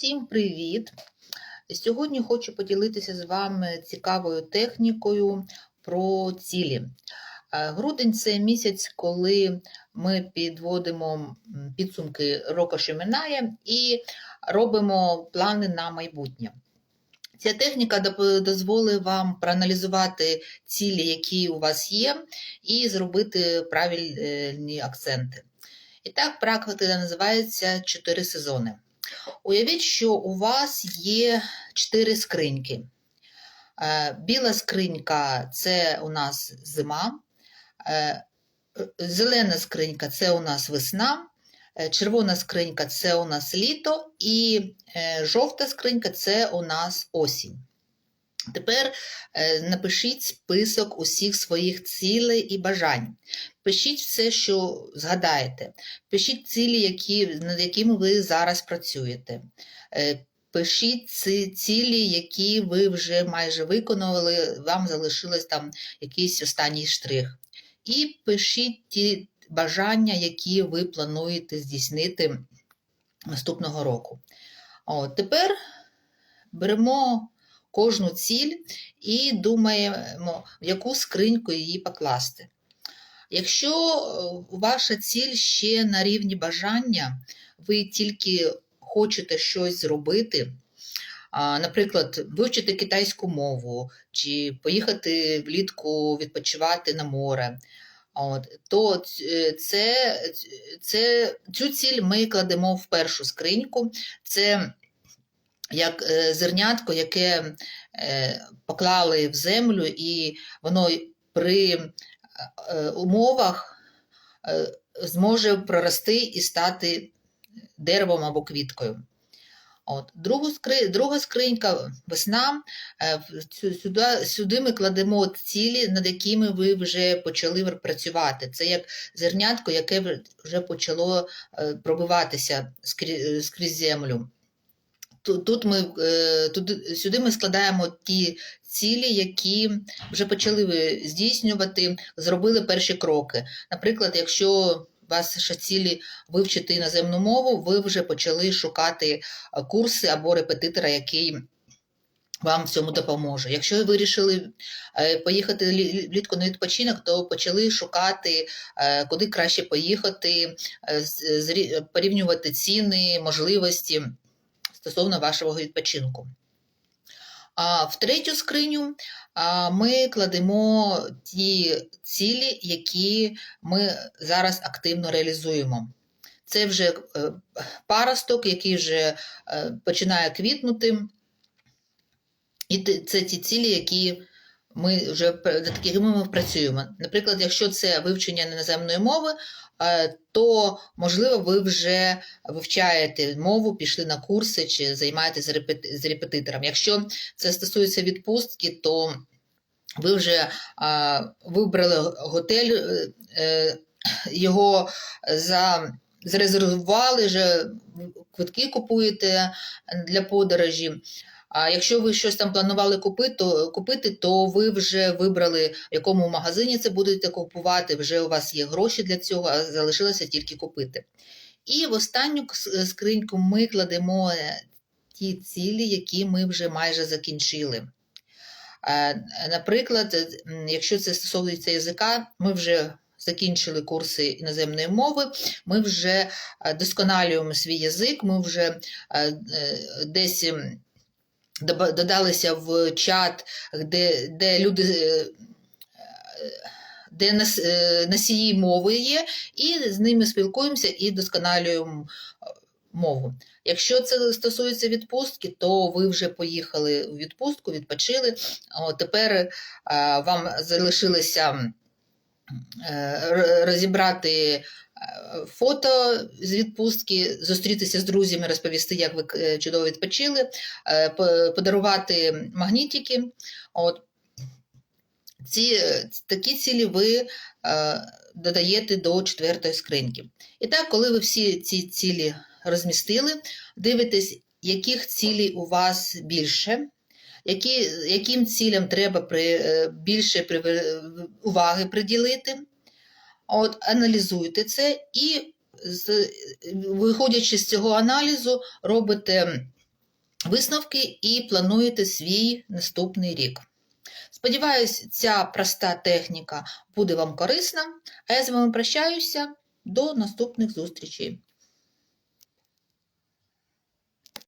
Всім привіт! Сьогодні хочу поділитися з вами цікавою технікою про цілі. Е, Грудень це місяць, коли ми підводимо підсумки року, що минає, і робимо плани на майбутнє. Ця техніка дозволить вам проаналізувати цілі, які у вас є, і зробити правильні акценти. І так, практика називається «Чотири сезони. Уявіть, що у вас є чотири скриньки. Е, Біла скринька це у нас зима, е, зелена скринька це у нас весна, е, червона скринька це у нас літо, і жовта скринька це у нас осінь. Тепер е, напишіть список усіх своїх цілей і бажань. Пишіть все, що згадаєте. Пишіть цілі, які, над якими ви зараз працюєте. Е, Пишіть ці цілі, які ви вже майже виконали, вам залишилось там якийсь останній штрих. І пишіть ті бажання, які ви плануєте здійснити наступного року. От, тепер беремо кожну ціль і думаємо, в яку скриньку її покласти. Якщо е, ваша ціль ще на рівні бажання, ви тільки хочете щось зробити, наприклад, вивчити китайську мову чи поїхати влітку відпочивати на море, от, то це, це, цю ціль ми кладемо в першу скриньку. Це як е, зернятко, яке е, поклали в землю, і воно при е, умовах зможе прорости і стати деревом або квіткою. От. Другу скри... Друга скринька весна. Сюди, сюди ми кладемо цілі, над якими ви вже почали працювати. Це як зернятко, яке вже- почало пробиватися скрі- скрізь землю. Ту- Тут ми, е, туди, сюди ми складаємо ті цілі, які вже почали здійснювати, зробили перші кроки. Наприклад, якщо у вас ще цілі вивчити іноземну мову, ви вже почали шукати е, курси або репетитора, який вам в цьому допоможе. Якщо ви вирішили е, поїхати лі- влітку на відпочинок, то почали шукати, е, куди краще поїхати, е, порівнювати ціни, можливості стосовно вашого відпочинку. А в третю скриню ми кладемо ті цілі, які ми зараз активно реалізуємо. Це вже е, паросток, який вже е, починає квітнути. І це ті цілі, які ми вже над якими ми працюємо. Наприклад, якщо це вивчення іноземної мови, е, то можливо ви вже вивчаєте мову, пішли на курси чи займаєтесь з репетитором. Якщо це стосується відпустки, то ви вже вибрали готель, е, е, його за, зарезервували, вже квитки купуєте для подорожі. А якщо ви щось там планували купити, то, купити, то ви вже вибрали, в якому магазині це будете купувати, вже у вас є гроші для цього, а залишилося тільки купити. І в останню скриньку ми кладемо е, ті цілі, які ми вже майже закінчили. Е, Наприклад, е, якщо це стосується язика, ми вже закінчили курси іноземної мови, ми вже досконалюємо свій язик, ми вже десь додалися в чат, де, де люди. е, Де е, носії мови є, і з ними спілкуємося і досконалюємо е, мову. Якщо це стосується відпустки, то ви вже поїхали у відпустку, відпочили. О, тепер вам залишилося розібрати фото з відпустки, зустрітися з друзями, розповісти, як ви е, чудово відпочили, е, подарувати магнітики. От. Ці, е, такі цілі ви додаєте до четвертої скриньки. І так, коли ви всі ці цілі розмістили, дивитесь, яких цілей у вас більше, які, яким цілям треба при, більше при, уваги приділити. От, аналізуйте це і, виходячи з цього аналізу, робите висновки і плануєте свій наступний рік. Сподіваюсь, ця проста техніка буде вам корисна, а я з вами прощаюся. До наступних зустрічей.